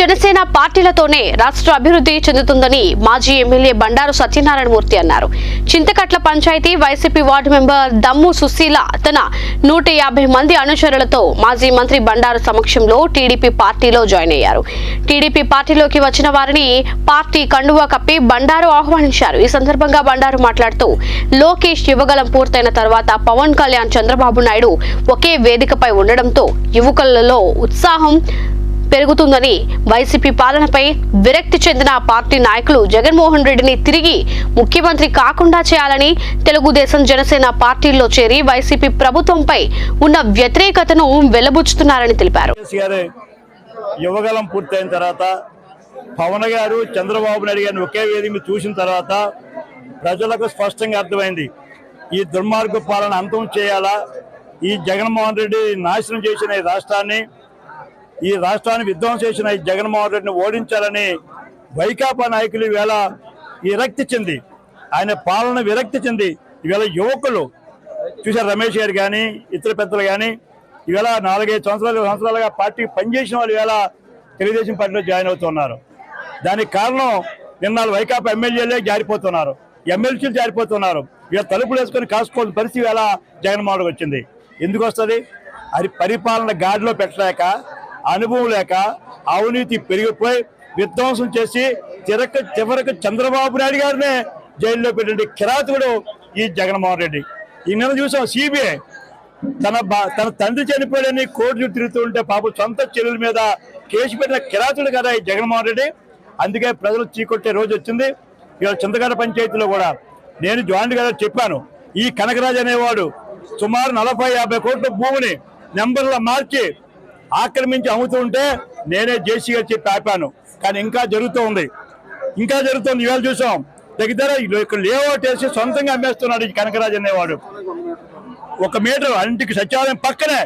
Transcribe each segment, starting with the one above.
జనసేన పార్టీలతోనే రాష్ట్ర అభివృద్ధి చెందుతుందని మాజీ ఎమ్మెల్యే బండారు సత్యనారాయణమూర్తి అన్నారు. Chintakatla panchayat YCP ward member Dammu Susheela తన నూట యాభై మంది అనుచరులతో మాజీ మంత్రి బండారు సమక్షంలో టీడీపీ పార్టీలో జాయిన్ అయ్యారు. టీడీపీ పార్టీలోకి వచ్చిన వారిని పార్టీ కండువా కప్పి బండారు ఆహ్వానించారు. ఈ సందర్భంగా బండారు మాట్లాడుతూ లోకేష్ యువగలం పూర్తయిన తర్వాత పవన్ కళ్యాణ్ చంద్రబాబు నాయుడు ఒకే వేదికపై ఉండడంతో యువకులలో ఉత్సాహం పెరుగుతుందని వైసీపీ పాలనపై విరక్తి చెందిన పార్టీ నాయకులు జగన్మోహన్ రెడ్డిని తిరిగి ముఖ్యమంత్రి కాకుండా చేయాలని తెలుగుదేశం జనసేన పార్టీల్లో చేరి వైసీపీ ప్రభుత్వంపై ఉన్న వ్యతిరేకతను వెలబుచ్చుతున్నారని తెలిపారు. యువగలం పూర్తయిన తర్వాత పవన్ గారు చంద్రబాబు నాయుడు గారిని ఒకే వేది మీద చూసిన తర్వాత ప్రజలకు స్పష్టంగా అర్థమైంది ఈ దుర్మార్గ పాలన అంతం చేయాలా? ఈ జగన్మోహన్ రెడ్డి నాశనం చేసిన ఈ రాష్ట్రాన్ని ఈ రాష్ట్రాన్ని విధ్వంసం చేసిన ఈ జగన్మోహన్ రెడ్డిని ఓడించాలని వైకాపా నాయకులు ఈవేళ విరక్తి చెంది ఆయన పాలన విరక్తి చెంది ఈవేళ యువకులు చూశారు రమేష్ గారు కానీ ఇతర పెద్దలు కానీ ఈవేళ నాలుగైదు సంవత్సరాలు సంవత్సరాలుగా పార్టీ పనిచేసిన వాళ్ళు ఈవేళ తెలుగుదేశం పార్టీలో జాయిన్ అవుతున్నారు. దానికి కారణం నిన్న వైకాపా ఎమ్మెల్యేలే జారిపోతున్నారు. ఎమ్మెల్సీలు జారిపోతున్నారు. ఇవాళ తలుపులు వేసుకొని కాసుకోవాల్సిన పరిస్థితి ఎలా జగన్మోహన్ వచ్చింది. ఎందుకు వస్తుంది? అది పరిపాలన గాడిలో పెట్టలేక అనుభవం లేక అవినీతి పెరిగిపోయి విధ్వంసం చేసి చిరక చివరికి చంద్రబాబు నాయుడు గారినే జైల్లో పెట్టండి కిరాతకుడు ఈ జగన్మోహన్ రెడ్డి. ఈ నెల చూసాం సిబిఐ తన బా- తన తండ్రి చనిపోయాడని కోర్టు తిరుగుతూ ఉంటే పాప సొంత చెల్లెల మీద కేసు పెట్టిన కిరాతుడు కదా ఈ జగన్మోహన్ రెడ్డి. అందుకే ప్రజలు చీకొట్టే రోజు వచ్చింది. ఇలా చింతగడ పంచాయతీలో కూడా నేను జాయింట్ గారు చెప్పాను. ఈ కనకరాజు అనేవాడు సుమారు నలభై యాభై కోట్ల భూమిని నెంబర్లో మార్చి ఆక్రమించి అమ్ముతుంటే నేనే జేసీ గారు చెప్పి ఆపాను. కానీ ఇంకా జరుగుతూ ఉంది ఇంకా జరుగుతుంది. ఇవాళ చూసాం. దగ్గర ఇక్కడ లేఅవుట్ వేసి సొంతంగా అమ్మేస్తున్నాడు ఈ కనకరాజు అనేవాడు. ఒక మీటర్ ఇంటికి సచివాలయం పక్కనే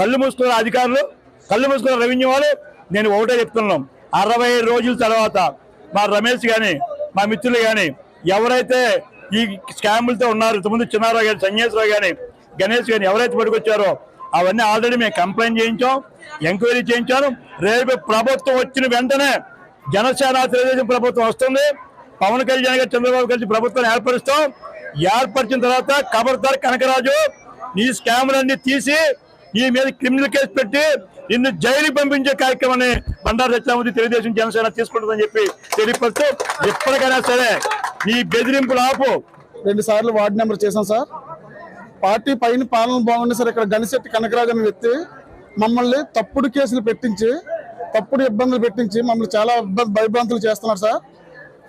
కళ్ళు మూసుకున్న అధికారులు కళ్ళు మూసుకున్న రెవెన్యూ వాళ్ళు నేను ఒకటే చెప్తున్నాం. అరవై రోజుల తర్వాత మా రమేష్ కానీ మా మిత్రులు కానీ ఎవరైతే ఈ స్కాములతో ఉన్నారు ఇంతకుముందు చిన్నారావు గారు సన్యాసరావు కానీ గణేష్ కానీ ఎవరైతే పట్టుకొచ్చారో అవన్నీ ఆల్రెడీ మేము కంప్లైంట్ చేయించాం ఎంక్వైరీ చేయించాను. రేపు ప్రభుత్వం వచ్చిన వెంటనే జనసేన తెలుగుదేశం ప్రభుత్వం వస్తుంది. పవన్ కళ్యాణ్ గారు చంద్రబాబు కలిసి ప్రభుత్వాన్ని ఏర్పరుస్తాం. ఏర్పరిచిన తర్వాత ఖబర్దార్ కనకరాజు నీ స్కాములన్నీ తీసి నీ మీద క్రిమినల్ కేసు పెట్టి నిన్ను జైలు పంపించే కార్యక్రమాన్ని బండారు సత్యామూర్తి తెలుగుదేశం జనసేన తీసుకుంటుందని చెప్పి తెలియపరుస్తూ ఎప్పటికైనా సరే నీ బెదిరింపులు ఆపు. రెండు సార్లు వార్డు నెంబర్ చేశాం సార్. పార్టీ పైన పాలన బాగుంది సార్. ఇక్కడ గణిశెట్టి కనకరాజు అనే వ్యక్తి మమ్మల్ని తప్పుడు కేసులు పెట్టించి తప్పుడు ఇబ్బందులు పెట్టించి మమ్మల్ని చాలా ఇబ్బంది భయభ్రాంతులు చేస్తున్నారు సార్.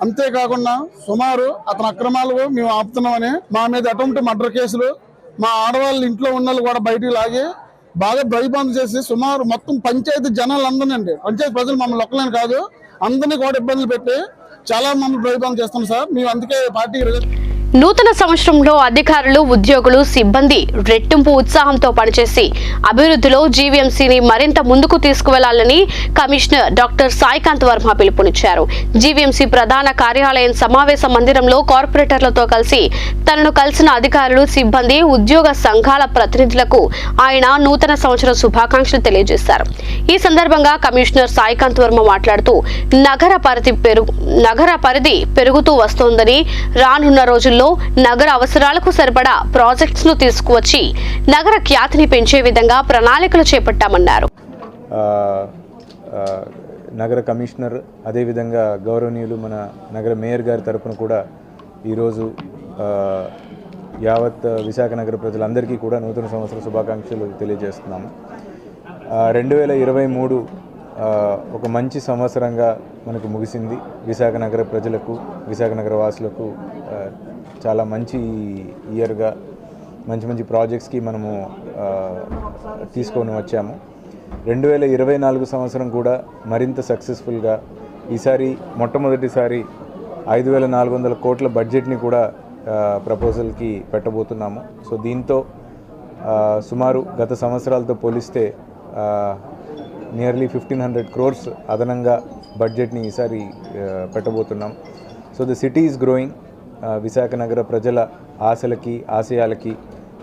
అంతేకాకుండా సుమారు అతని అక్రమాలు మేము ఆపుతున్నామని మా మీద అటువంటి మర్డర్ కేసులు మా ఆడవాళ్ళ ఇంట్లో ఉన్న వాళ్ళు కూడా బయటికి లాగి బాగా భయభ్రాంతులు చేసి సుమారు మొత్తం పంచాయతీ జనాలు అందరినండి పంచాయతీ ప్రజలు మమ్మల్ని ఒక్కలేని కాదు అందరినీ కూడా ఇబ్బందులు పెట్టి చాలా మమ్మల్ని భయభ్రాంతులు చేస్తున్నాం సార్. మేము అందుకే పార్టీ నూతన సంవత్సరంలో అధికారులు ఉద్యోగులు సిబ్బంది రెట్టింపు ఉత్సాహంతో పనిచేసి అభివృద్ధిలో జీవీఎంసీని మరింత ముందుకు తీసుకువెళ్ళాలని కమిషనర్ డాక్టర్ సాయికాంత్ వర్మ పిలుపునిచ్చారు. జీవీఎంసీ ప్రధాన కార్యాలయం సమావేశ మందిరంలో కార్పొరేటర్లతో కలిసి తనను కలిసిన అధికారులు సిబ్బంది ఉద్యోగ సంఘాల ప్రతినిధులకు ఆయన నూతన సంవత్సర శుభాకాంక్షలు తెలియజేశారు. ఈ సందర్భంగా కమిషనర్ సాయికాంత్ వర్మ మాట్లాడుతూ నగర పరిధి పెరుగు నగర పరిధి పెరుగుతూ వస్తోందని రానున్న రోజుల్లో నగర అవసరాలకు సరిపడా ప్రాజెక్ట్స్ను తీసుకువచ్చి నగర ఖ్యాతిని పెంచే విధంగా ప్రణాళికలు చేపట్టామన్నారు. నగర కమిషనర్ అదేవిధంగా గౌరవనీయులు మన నగర మేయర్ గారి తరపున కూడా ఈరోజు యావత్ విశాఖ నగర ప్రజలందరికీ కూడా నూతన సంవత్సర శుభాకాంక్షలు తెలియజేస్తున్నాము. రెండు వేల ఇరవై మూడు ఒక మంచి సంవత్సరంగా మనకు ముగిసింది. విశాఖ నగర ప్రజలకు విశాఖ నగర వాసులకు చాలా మంచి ఇయర్గా మంచి మంచి ప్రాజెక్ట్స్కి మనము తీసుకొని వచ్చాము. రెండు వేల ఇరవై నాలుగు సంవత్సరం కూడా మరింత సక్సెస్ఫుల్గా ఈసారి మొట్టమొదటిసారి ఐదు వేల నాలుగు వందల కోట్ల బడ్జెట్ని కూడా ప్రపోజల్కి పెట్టబోతున్నాము. సో దీంతో సుమారు గత సంవత్సరాలతో పోలిస్తే నియర్లీ ఫిఫ్టీన్ హండ్రెడ్ క్రోర్స్ అదనంగా బడ్జెట్ని ఈసారి పెట్టబోతున్నాం. So the city is growing Visakha నగర ప్రజల ఆశలకి ఆశయాలకి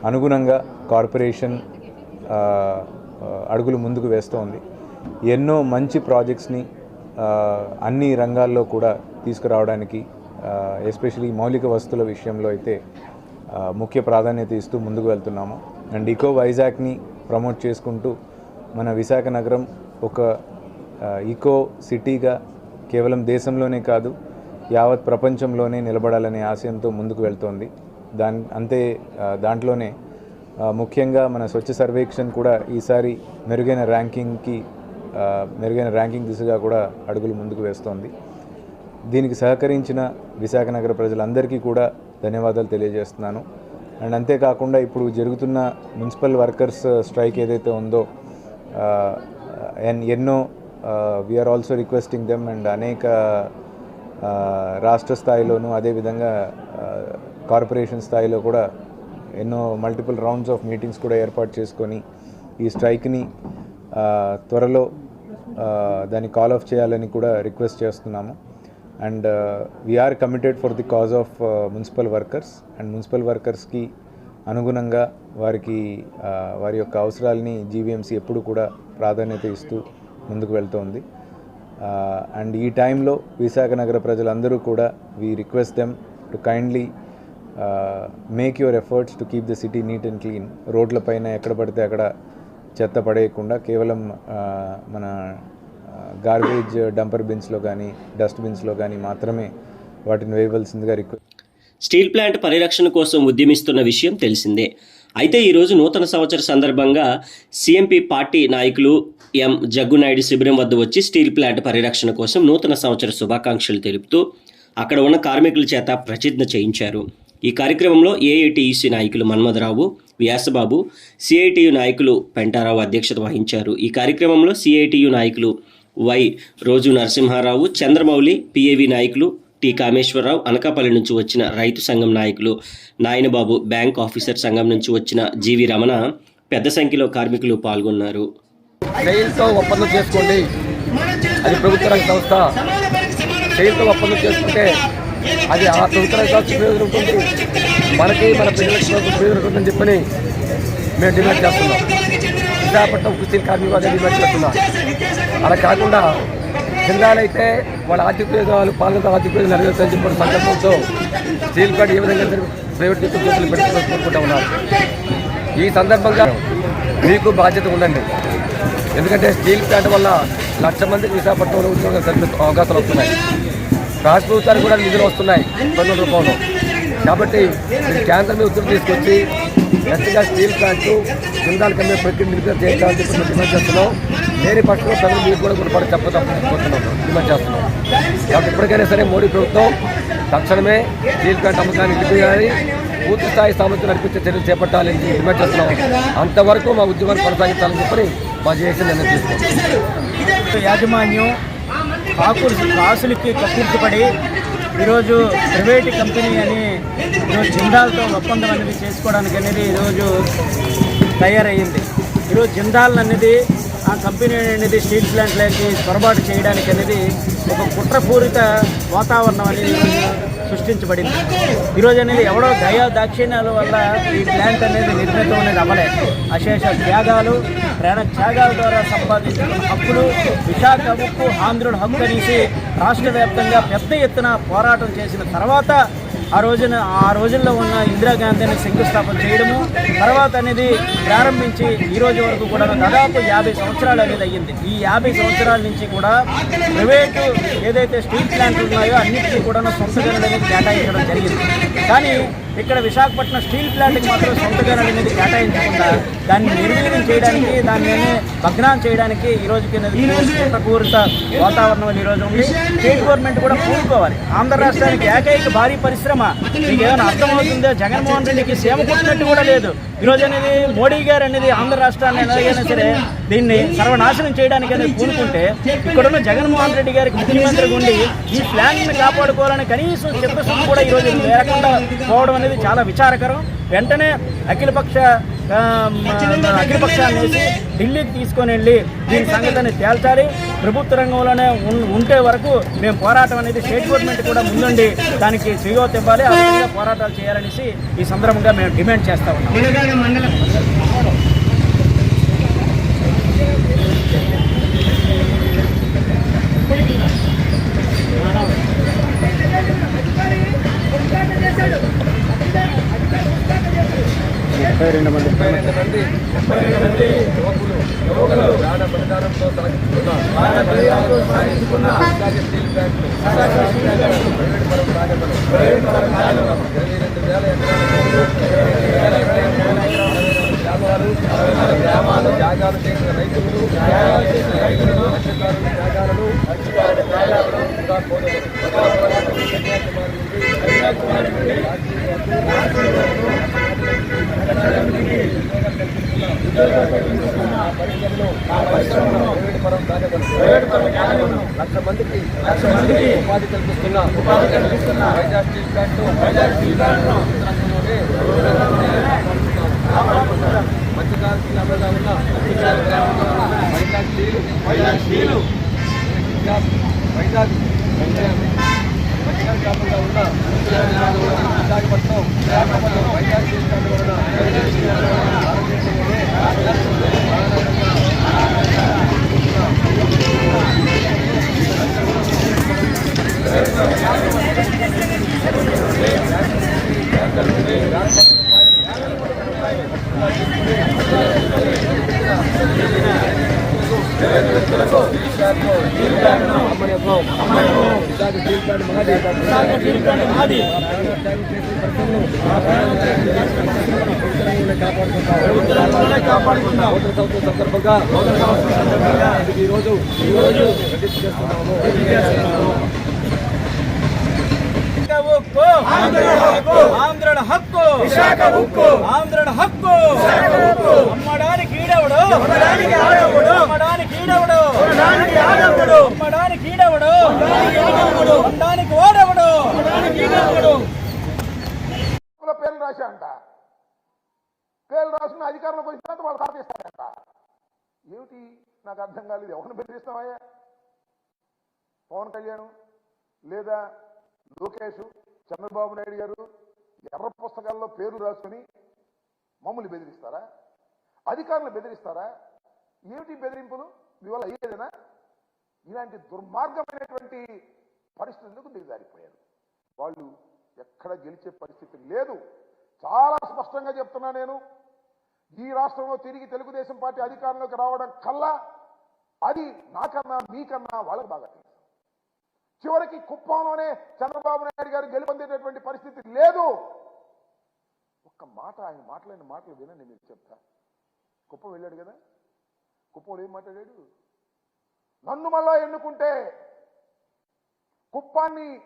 అనుగుణంగా కార్పొరేషన్ అడుగులు ముందుకు వేస్తోంది. ఎన్నో మంచి ప్రాజెక్ట్స్ని అన్ని రంగాల్లో కూడా తీసుకురావడానికి ఎస్పెషలీ మౌలిక వస్తువుల విషయంలో అయితే ముఖ్య ప్రాధాన్యత ఇస్తూ ముందుకు వెళ్తున్నాము. అండ్ ఈకో వైజాగ్ని ప్రమోట్ చేసుకుంటూ మన విశాఖ నగరం ఒక ఈకో సిటీగా కేవలం దేశంలోనే కాదు యావత్ ప్రపంచంలోనే నిలబడాలనే ఆశయంతో ముందుకు వెళ్తోంది. దాని అంతే దాంట్లోనే ముఖ్యంగా మన స్వచ్ఛ సర్వేక్షణ్ కూడా ఈసారి మెరుగైన ర్యాంకింగ్కి మెరుగైన ర్యాంకింగ్ దిశగా కూడా అడుగులు ముందుకు వేస్తోంది. దీనికి సహకరించిన విశాఖ నగర ప్రజలందరికీ కూడా ధన్యవాదాలు తెలియజేస్తున్నాను. అండ్ అంతేకాకుండా ఇప్పుడు జరుగుతున్న మున్సిపల్ వర్కర్స్ స్ట్రైక్ ఏదైతే ఉందో ఎన్ ఎన్నో we are also requesting them and అనేక రాష్ట్ర స్థాయిలోనూ అదేవిధంగా కార్పొరేషన్ స్థాయిలో కూడా ఎన్నో మల్టిపుల్ రౌండ్స్ ఆఫ్ మీటింగ్స్ కూడా ఏర్పాటు చేసుకొని ఈ స్ట్రైక్ని త్వరలో దాన్ని కాల్ ఆఫ్ చేయాలని కూడా రిక్వెస్ట్ చేస్తున్నాము. And we are committed for the cause of municipal workers and municipal వర్కర్స్కి అనుగుణంగా వారికి వారి యొక్క అవసరాలని జీవీఎంసీ ఎప్పుడు కూడా ప్రాధాన్యత ఇస్తూ ముందుకు వెళ్తోంది. అండ్ ఈ టైంలో విశాఖ నగర ప్రజలందరూ కూడా we request them to kindly make your efforts to keep the city neat and clean రోడ్లపైన ఎక్కడ పడితే అక్కడ చెత్త పడేయకుండా కేవలం మన గార్బేజ్ డంపర్ బిన్స్లో కానీ డస్ట్ బిన్స్లో కానీ మాత్రమే వాటిని వేయవలసిందిగా రిక్వెస్ట్ స్టీల్ ప్లాంట్ పరిరక్షణ కోసం ఉద్యమిస్తున్న విషయం తెలిసిందే. అయితే ఈరోజు నూతన సంవత్సర సందర్భంగా సీఎంపీ పార్టీ నాయకులు ఎం. జగ్గునాయుడు శిబిరం వద్ద వచ్చి స్టీల్ ప్లాంట్ పరిరక్షణ కోసం నూతన సంవత్సర శుభాకాంక్షలు తెలుపుతూ అక్కడ ఉన్న కార్మికుల చేత ప్రతిజ్ఞ చేయించారు. ఈ కార్యక్రమంలో ఏఐటియుసి నాయకులు మన్మధరావు వ్యాసబాబు సిఐటియు నాయకులు పెంటారావు అధ్యక్షత వహించారు. ఈ కార్యక్రమంలో సిఐటియు నాయకులు వై రోజు నరసింహారావు చంద్రమౌళి పిఏవి నాయకులు టి. కామేశ్వరరావు అనకాపల్లి నుంచి వచ్చిన రైతు సంఘం నాయకులు నాయనబాబు బ్యాంక్ ఆఫీసర్ సంఘం నుంచి వచ్చిన జీవి రమణ పెద్ద సంఖ్యలో కార్మికులు పాల్గొన్నారు. సెయిల్తో ఒప్పందం చేసుకోండి. అది ప్రభుత్వ రంగ సంస్థ. సెయిల్తో ఒప్పందం చేసుకుంటే అది ఆ ప్రభుత్వ రంగ సంస్థ ఉంటుంది మనకి మన పిల్లలకి కూడా ప్రయోజనం ఉంటుందని చెప్పని మేము డిమాండ్ చేస్తున్నాం. విశాఖపట్నం కుస్తీ కార్మికులు అదే డిమాండ్ చేస్తున్నాం. అలా కాకుండా జిల్లాలైతే వాళ్ళ ఆర్థిక ప్రయోజనాలు పాలన ఆర్థిక ప్రయోజనాలు చెప్పిన సంకల్పంతో స్టీల్ ప్లాంట్ ఏ విధంగా ప్రైవేట్ వ్యక్తుల చేతులు పెట్టుకోవాలని కోరుకుంటా ఉన్నారు. ఈ సందర్భంగా మీకు బాధ్యత ఉందండి. ఎందుకంటే స్టీల్ ప్లాంట్ వల్ల లక్ష మంది విశాఖపట్నంలో ఉద్యోగం కల్పి అవకాశాలు వస్తున్నాయి. రాష్ట్ర ప్రభుత్వానికి కూడా నిధులు వస్తున్నాయి. పన్నుల రూపంలో కాబట్టి మీరు కేంద్రం మీద ఉత్తర్వులు తీసుకొచ్చి గట్టిగా స్టీల్ ప్లాంట్ జిందాల్ కమ్మే ప్రక్రియ నిలుపుదల చేయాలని చెప్పి చేస్తున్నాం. లేని పక్షంలో ప్రజలు మీరు కూడా గుణపడి చెప్పకపోతున్నాం డిమాండ్ చేస్తున్నాం. కాబట్టి ఇప్పటికైనా సరే మోడీ ప్రభుత్వం తక్షణమే స్టీల్ ప్లాంట్ అమ్మకాన్ని విడిపోయాలి పూర్తి స్థాయి సామర్థ్యం నడిపించే చర్యలు చేపట్టాలని డిమాండ్ చేస్తున్నాం. అంతవరకు మా ఉద్యమాన్ని కొనసాగించాలని చెప్పని మా జేఏసీ నిర్ణయం తీసుకున్నాం యాజమాన్యం కాకులు కాసులకి కప్పించబడి ఈరోజు ప్రైవేట్ కంపెనీ అని ఈరోజు జిందాల్తో ఒప్పందం అనేది చేసుకోవడానికి అనేది ఈరోజు తయారయ్యింది ఈరోజు జిందాల్ అనేది ఆ కంపెనీ అనేది స్టీల్ ప్లాంట్లకి పొరపాటు చేయడానికి అనేది ఒక కుట్రపూరిత వాతావరణం అనేది సృష్టించబడింది. ఈరోజు అనేది ఎవడో దయా దాక్షిణ్యాల వల్ల ఈ ప్లాంట్ అనేది నిర్మితం అనేది అవ్వలే అశేష త్యాగాలు ప్రాణ త్యాగాల ద్వారా సంపాదించిన హక్కులు విశాఖ హక్కు ఆంధ్రుడు హక్కు అనేసి రాష్ట్ర వ్యాప్తంగా పెద్ద ఎత్తున పోరాటం చేసిన తర్వాత ఆ రోజున ఆ రోజుల్లో ఉన్న ఇందిరాగాంధీని శంకుస్థాపన చేయడము తర్వాత అనేది ప్రారంభించి ఈ రోజు వరకు కూడా దాదాపు యాభై సంవత్సరాలు అనేది అయ్యింది. ఈ యాభై సంవత్సరాల నుంచి కూడా ప్రైవేటు ఏదైతే స్టీల్ ప్లాంట్లు ఉన్నాయో అన్నిటికీ కూడా సొంత గనులు అనేది కేటాయించడం జరిగింది. కానీ ఇక్కడ విశాఖపట్నం స్టీల్ ప్లాంట్కి మాత్రం సొంత జనాలు అనేది కేటాయించకుండా దాన్ని నిర్వీర్యం చేయడానికి దాన్ని భగ్నం చేయడానికి ఈ రోజు కింద పూరిత వాతావరణం ఈ రోజు ఉంది. స్టేట్ గవర్నమెంట్ కూడా పూనుకోవాలి ఆంధ్ర రాష్ట్రానికి ఏకైక భారీ పరిశ్రమ. మీకు ఏమైనా అర్థమవుతుందో? జగన్మోహన్ రెడ్డికి సేమ కొట్టినట్టు కూడా లేదు. ఈ రోజు అనేది మోడీ గారు అనేది ఆంధ్ర రాష్ట్రాన్ని ఎలాగైనా సరే దీన్ని సర్వనాశనం చేయడానికి అనేది పూనుకుంటే ఇక్కడున్న జగన్మోహన్ రెడ్డి గారికి ముఖ్యమంత్రి ఉండి ఈ ప్లాంట్ని కాపాడుకోవాలని కనీసం చిత్తశుద్ధి కూడా ఈరోజు లేకుండా పోవడం అనేది చాలా విచారకరం. వెంటనే అఖిలపక్ష అఖిలపక్షాన్ని వేసి ఢిల్లీకి తీసుకొని వెళ్ళి దీని సంగతిని తేల్చాలి. ప్రభుత్వ రంగంలోనే ఉంటే వరకు మేము పోరాటం అనేది స్టేట్ గవర్నమెంట్ కూడా ముందుండి దానికి చేయూత ఇవ్వాలి. ఆ పోరాటాలు చేయాలనేసి ఈ సందర్భంగా మేము డిమాండ్ చేస్తా ఉన్నాం. ముప్పై రెండు మంది. ముప్పై రెండు మంది. ముప్పై రెండు మంది యువకులు యువకులు ప్రాణ బలిదానంతో సాగించుకున్న ప్రాణ బలిదానంతో సాగించుకున్న స్టీల్ ప్లాంట్లు ప్రైవేట్ పరం రాజపరం ప్రైవేట్ పరం ఇరవై రెండు వేల ఎకరాలు గ్రామాలు త్యాగాలు చేసిన రైతులు త్యాగాలు చేసిన రైతులు మత్స్యకారుల త్యాగాలను మత్స్యకారుల త్యాగాలను ఇంకా కన్యాకుమారి నుండి కన్యాకుమారి నుండి లక్ష మందికి లక్ష మందికి ఉపాధి కల్పిస్తున్న ఉపాధి కల్పిస్తున్న Vizag steel plant Vizag steel plant ఉన్న మత్స్యకార గ్రామంలో ఉన్న వైజాగ్ వైజాగ్ వైజాగ్ గ్రామంలో ఉన్న మత్స్యకార జిల్లాలో ఉన్న విశాఖపట్నం విశాఖపట్నం వైజాగ్ స్టీల్ ప్లాంట్ ఉన్న Vizag steel plant Visakha steel plant మాది విశాఖ స్టీల్ ప్లాంట్ మాది కాపాడుకుంటాం నూతన సంవత్సరం సందర్భంగా నూతన సంవత్సరం రోజు ప్రతిష్ఠ చేస్తున్నాము ఉక్కు ఆంధ్రుల హక్కు. విశాఖ ఉక్కు హక్కు అమ్మడానికి ఈడవడు? అమ్మడానికి ఆడవడు? అమ్మడానికి ఈడవడు? అమ్మడానికి ఆడవడు? అమ్మడానికి ఈడవడు? అమ్మడానికి ఓడవడు? లో పేర్లు రాశాడంట పేర్లు రాసిన అధికారంలోకి వచ్చిన తర్వాత వాళ్ళు తాపేస్తాడంట ఏమిటి? నాకు అర్థం కాలేదు. ఎవరిని బెదిరిస్తామయ్యా పవన్ కళ్యాణ్ లేదా లోకేష్? చంద్రబాబు నాయుడు గారు ఎర్ర పుస్తకాల్లో పేర్లు రాసుకుని మమ్మల్ని బెదిరిస్తారా? అధికారులు బెదిరిస్తారా? ఏమిటి బెదిరింపులు? మీ వల్ల అయ్యేదేనా? ఇలాంటి దుర్మార్గమైనటువంటి పరిస్థితులకు దిగజారిపోయారు? వాళ్ళు ఎక్కడ గెలిచే పరిస్థితి లేదు. చాలా స్పష్టంగా చెప్తున్నా నేను. ఈ రాష్ట్రంలో తిరిగి తెలుగుదేశం పార్టీ అధికారంలోకి రావడం కల్లా అది నాకన్నా మీకన్నా వాళ్ళకి బాగా చివరికి కుప్పంలోనే చంద్రబాబు నాయుడు గారు గెలుపొందేటటువంటి పరిస్థితి లేదు. ఒక్క మాట ఆయన మాట్లాడిన మాటలు వినండి మీరు చెప్తా. కుప్పం వెళ్ళాడు కదా? కుప్పంలో ఏం మాట్లాడాడు? నన్ను మళ్ళా ఎన్నుకుంటే కుప్పాన్ని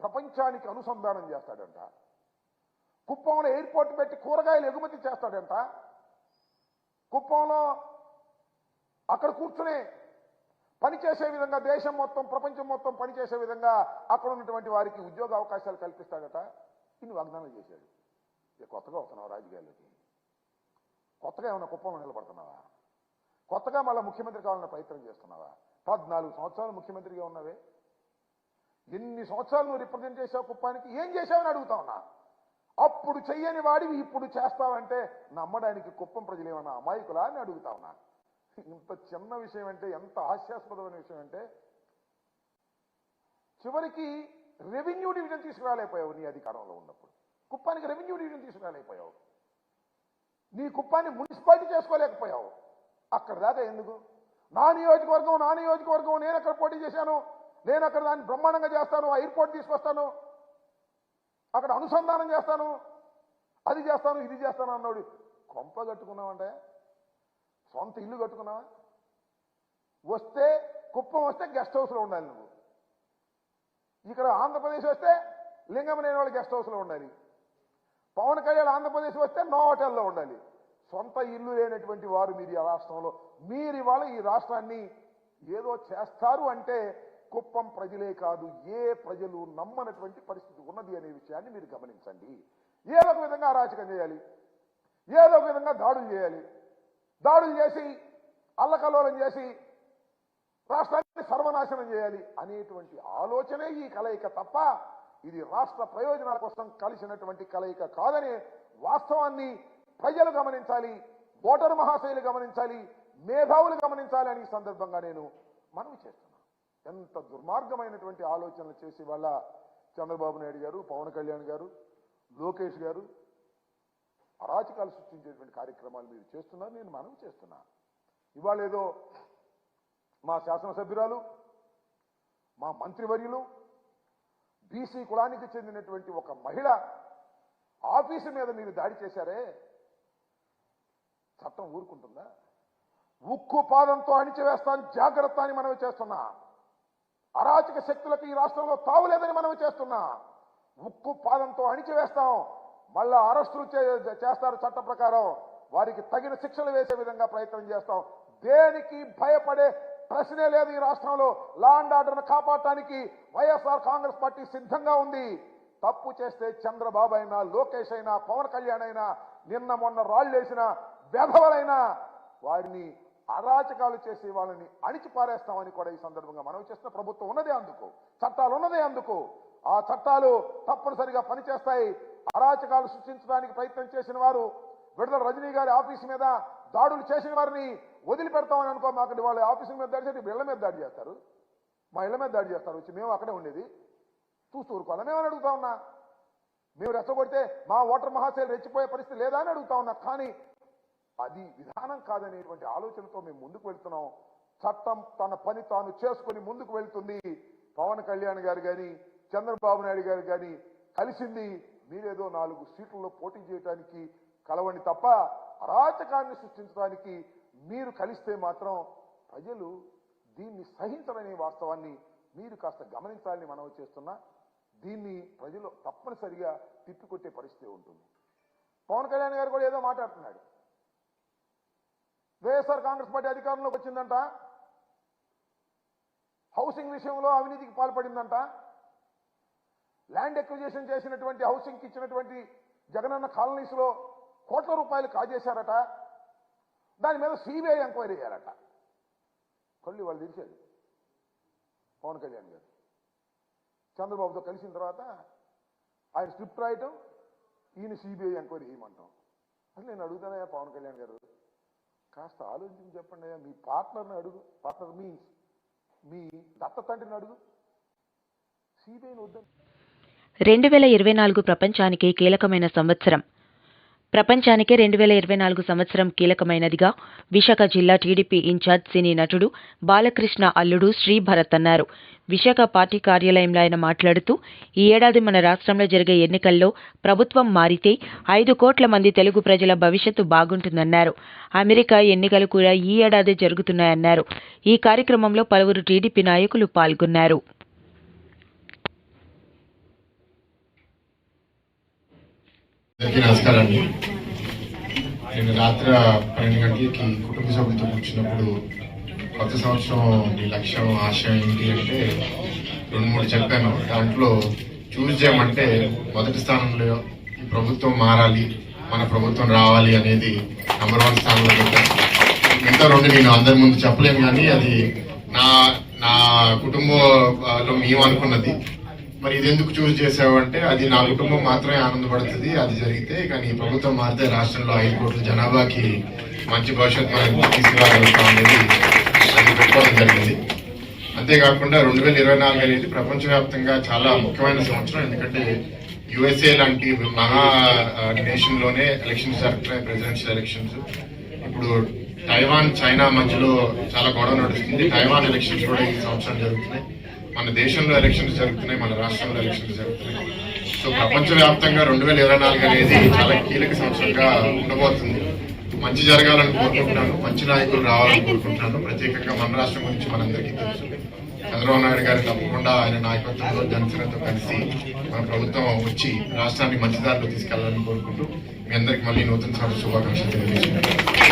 ప్రపంచానికి అనుసంధానం చేస్తాడంట. కుప్పంలో ఎయిర్పోర్ట్ పెట్టి కూరగాయలు ఎగుమతి చేస్తాడంట. కుప్పంలో అక్కడ కూర్చునే పనిచేసే విధంగా దేశం మొత్తం ప్రపంచం మొత్తం పనిచేసే విధంగా అక్కడ ఉన్నటువంటి వారికి ఉద్యోగ అవకాశాలు కల్పిస్తాడట ఇన్ని వాగ్దానాలు చేశాడు. ఇక కొత్తగా వస్తున్నావు రాజకీయాల్లోకి? కొత్తగా ఏమైనా కుప్పంలో నిలబడుతున్నావా? కొత్తగా మళ్ళీ ముఖ్యమంత్రి కావాలన్న ప్రయత్నం చేస్తున్నావా? పద్నాలుగు సంవత్సరాలు ముఖ్యమంత్రిగా ఉన్నవే. ఎన్ని సంవత్సరాలు నువ్వు రిప్రజెంట్ చేసావు కుప్పానికి? ఏం చేసావని అడుగుతా ఉన్నా. అప్పుడు చెయ్యని వాడివి ఇప్పుడు చేస్తావంటే నమ్మడానికి కుప్పం ప్రజలు ఏమన్నా అమాయకులా అని అడుగుతా ఉన్నా. ఇంత చిన్న విషయం అంటే ఎంత హాస్యాస్పదమైన విషయం అంటే చివరికి రెవెన్యూ డివిజన్ తీసుకురాలేకపోయావు నీ అధికారంలో ఉన్నప్పుడు. కుప్పానికి రెవెన్యూ డివిజన్ తీసుకురాలేకపోయావు. నీ కుప్పాన్ని మున్సిపాలిటీ చేసుకోలేకపోయావు. అక్కడ దాకా ఎందుకు? నా నియోజకవర్గం నా నియోజకవర్గం నేను అక్కడ పోటీ చేశాను. నేను అక్కడ దాన్ని బ్రహ్మాండంగా చేస్తాను. ఎయిర్పోర్ట్ తీసుకొస్తాను. అక్కడ అనుసంధానం చేస్తాను. అది చేస్తాను ఇది చేస్తాను అన్నాడు. కొంప కట్టుకున్నామంటే సొంత ఇల్లు కట్టుకున్నావా? వస్తే కుప్పం వస్తే గెస్ట్ హౌస్లో ఉండాలి నువ్వు. ఇక్కడ ఆంధ్రప్రదేశ్ వస్తే లింగమనేని వాళ్ళు గెస్ట్ హౌస్లో ఉండాలి. పవన్ కళ్యాణ్ ఆంధ్రప్రదేశ్ వస్తే నో హోటల్లో ఉండాలి. సొంత ఇల్లు లేనటువంటి వారు మీరు ఈ రాష్ట్రంలో. మీరు ఇవాళ ఈ రాష్ట్రాన్ని ఏదో చేస్తారు అంటే కుప్పం ప్రజలే కాదు ఏ ప్రజలు నమ్మనటువంటి పరిస్థితి ఉన్నది అనే విషయాన్ని మీరు గమనించండి. ఏదో ఒక విధంగా అరాచకం చేయాలి. ఏదో ఒక విధంగా దాడులు చేయాలి. దాడులు చేసి అల్లకల్లోలం చేసి రాష్ట్రాన్ని సర్వనాశనం చేయాలి అనేటువంటి ఆలోచనే ఈ కలయిక తప్ప ఇది రాష్ట్ర ప్రయోజనాల కోసం కలిసినటువంటి కలయిక కాదనే వాస్తవాన్ని ప్రజలు గమనించాలి ఓటరు మహాశైలు గమనించాలి మేధావులు గమనించాలి అని సందర్భంగా నేను మనవి చేస్తున్నాను ఎంత దుర్మార్గమైనటువంటి ఆలోచనలు చేసి వాళ్ళ చంద్రబాబు నాయుడు గారు పవన్ కళ్యాణ్ గారు లోకేష్ గారు అరాచకాలు సృష్టించేటువంటి కార్యక్రమాలు మీరు చేస్తున్నారు నేను మనం చేస్తున్నా ఇవాళ ఏదో మా శాసనసభ్యురాలు మా మంత్రివర్యులు బీసీ కులానికి చెందినటువంటి ఒక మహిళ ఆఫీసు మీద మీరు దాడి చేశారే? చట్టం ఊరుకుంటుందా? ఉక్కు పాదంతో అణిచివేస్తాను జాగ్రత్త అని మనవి చేస్తున్నా. అరాచక శక్తులకు ఈ రాష్ట్రంలో తావులేదని మనం చేస్తున్నా. ఉక్కు పాదంతో అణిచివేస్తాం మళ్ళా అరెస్టులు చే- చేస్తారు చట్ట ప్రకారం. వారికి తగిన శిక్షలు వేసే విధంగా ప్రయత్నం చేస్తాం. దేనికి భయపడే ప్రశ్నే లేదు ఈ రాష్ట్రంలో. లా అండ్ ఆర్డర్ను కాపాడటానికి వైఎస్ఆర్ కాంగ్రెస్ పార్టీ సిద్ధంగా ఉంది. తప్పు చేస్తే చంద్రబాబు అయినా లోకేష్ అయినా పవన్ కళ్యాణ్ అయినా నిన్న మొన్న రాళ్ళు వేసిన వెధవలైనా వారిని అరాచకాలు చేసి వాళ్ళని అణిచిపారేస్తామని కూడా ఈ సందర్భంగా మనం చేస్తున్న ప్రభుత్వం ఉన్నదే అందుకు. చట్టాలు ఉన్నదే అందుకు. ఆ చట్టాలు తప్పనిసరిగా పనిచేస్తాయి. అరాచకాలు సృష్టించడానికి ప్రయత్నం చేసిన వారు విడుదల రజనీ గారి ఆఫీస్ మీద దాడులు చేసిన వారిని వదిలిపెడతామని అనుకో మాకు వాళ్ళ ఆఫీసుల మీద దాడి చేసి ఇళ్ళ మీద దాడి చేస్తారు. మా ఇళ్ళ మీద దాడి చేస్తారు. వచ్చి మేము అక్కడే ఉండేది. చూస్తూ ఊరుకోవాలి? మేమని అడుగుతా ఉన్నా. మేము రెచ్చగొడితే మా ఓటర్ మహాశైలు రెచ్చిపోయే పరిస్థితి లేదా అని అడుగుతా ఉన్నా. కానీ అది విధానం కాదనేటువంటి ఆలోచనతో మేము ముందుకు వెళ్తున్నాం. చట్టం తన పని తాను చేసుకొని ముందుకు వెళ్తుంది. పవన్ కళ్యాణ్ గారు కానీ చంద్రబాబు నాయుడు గారు కానీ కలిసింది మీరేదో నాలుగు సీట్లలో పోటీ చేయడానికి కలవండి తప్ప అరాచకాన్ని సృష్టించడానికి మీరు కలిస్తే మాత్రం ప్రజలు దీన్ని సహించడనే వాస్తవాన్ని మీరు కాస్త గమనించాలని మనవి చేస్తున్నా. దీన్ని ప్రజలు తప్పనిసరిగా తిప్పికొట్టే పరిస్థితి ఉంటుంది. పవన్ కళ్యాణ్ గారు కూడా ఏదో మాట్లాడుతున్నాడు. వైఎస్ఆర్ కాంగ్రెస్ పార్టీ అధికారంలోకి వచ్చిందంట. హౌసింగ్ విషయంలో అవినీతికి పాల్పడిందంట. ల్యాండ్ ఎక్విజేషన్ చేసినటువంటి హౌసింగ్కి ఇచ్చినటువంటి జగనన్న కాలనీస్లో కోట్ల రూపాయలు కాజేశారట. దాని మీద సిబిఐ ఎంక్వైరీ చేయాలట కళ్ళు వాళ్ళు తెరిచారు. పవన్ కళ్యాణ్ గారు. చంద్రబాబుతో కలిసిన తర్వాత ఆయన స్క్రిప్ట్ రాయటం ఈయన సిబిఐ ఎంక్వైరీ చేయమంటాం. అసలు నేను అడుగుతానయ్యా పవన్ కళ్యాణ్ గారు? కాస్త ఆలోచించి చెప్పండి అయ్యా మీ పార్ట్నర్ని అడుగు. పార్ట్నర్ మీన్స్ మీ దత్త తండ్రిని అడుగు. సిబిఐని వద్దని రెండు వేల ఇరవై నాలుగు ప్రపంచానికి కీలకమైన సంవత్సరం. ప్రపంచానికే రెండు వేల ఇరవై నాలుగు సంవత్సరం కీలకమైనదిగా విశాఖ జిల్లా టీడీపీ ఇన్ఛార్జ్ సినీ నటుడు బాలకృష్ణ అల్లుడు శ్రీభరత్ అన్నారు. విశాఖ పార్టీ కార్యాలయంలో ఆయన మాట్లాడుతూ ఈ ఏడాది మన రాష్ట్రంలో జరిగే ఎన్నికల్లో ప్రభుత్వం మారితే ఐదు కోట్ల మంది తెలుగు ప్రజల భవిష్యత్తు బాగుంటుందన్నారు. అమెరికా ఎన్నికలు కూడా ఈ ఏడాది జరుగుతున్నాయన్నారు. ఈ కార్యక్రమంలో పలువురు టీడీపీ నాయకులు పాల్గొన్నారు. అందరికీ నమస్కారం అండి నేను రాత్రి పన్నెండు గంటలకి కుటుంబ సభ్యులతో కూర్చున్నప్పుడు కొత్త సంవత్సరం నీ లక్ష్యం ఆశయం ఏంటి అంటే రెండు మూడు చెప్పాను. దాంట్లో చూస్ చేయమంటే మొదటి స్థానంలో ఈ ప్రభుత్వం మారాలి మన ప్రభుత్వం రావాలి అనేది నెంబర్ వన్ స్థానంలో పెట్టాను. మిగతా రెండు నేను అందరి ముందు చెప్పలేను కానీ అది నా నా కుటుంబంలో మేము అనుకున్నది మరి ఇది ఎందుకు చూస్ చేసావు అంటే అది నా కుటుంబం మాత్రమే ఆనందపడుతుంది అది జరిగితే కానీ ప్రభుత్వం మారితే రాష్ట్రంలో ఐదు కోట్ల జనాభాకి మంచి భవిష్యత్తు మనం తీసుకురాగలుగుతాం అనేది అది పెట్టుకోవడం జరిగింది. అంతేకాకుండా రెండు వేల ఇరవై నాలుగు అనేది ప్రపంచవ్యాప్తంగా చాలా ముఖ్యమైన సంవత్సరం ఎందుకంటే యుఎస్ఏ లాంటి మహా నేషన్లోనే ఎలక్షన్స్ జరుగుతున్నాయి ప్రెసిడెన్షియల్ ఎలక్షన్స్ ఇప్పుడు తైవాన్ చైనా మధ్యలో చాలా గొడవ నడుస్తుంది. తైవాన్ ఎలక్షన్స్ కూడా ఈ సంవత్సరం జరుగుతున్నాయి. మన దేశంలో ఎలక్షన్స్ జరుగుతున్నాయి మన రాష్ట్రంలో ఎలక్షన్స్ జరుగుతున్నాయి. సో ప్రపంచవ్యాప్తంగా రెండు వేల ఇరవై నాలుగు అనేది చాలా కీలక సంవత్సరంగా ఉండబోతుంది. మంచి జరగాలని కోరుకుంటున్నాను మంచి నాయకులు రావాలని కోరుకుంటున్నాను. ప్రత్యేకంగా మన రాష్ట్రం గురించి మనందరికీ తెలుసు. చంద్రబాబు నాయుడు గారు తప్పకుండా ఆయన నాయకత్వంలో జనసేనతో కలిసి మన ప్రభుత్వం వచ్చి రాష్ట్రాన్ని మంచి దారిలో తీసుకెళ్ళాలని కోరుకుంటూ మీ అందరికి మళ్ళీ నూతన సంవత్సర శుభాకాంక్షలు తెలియజేస్తున్నాను.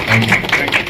Thank you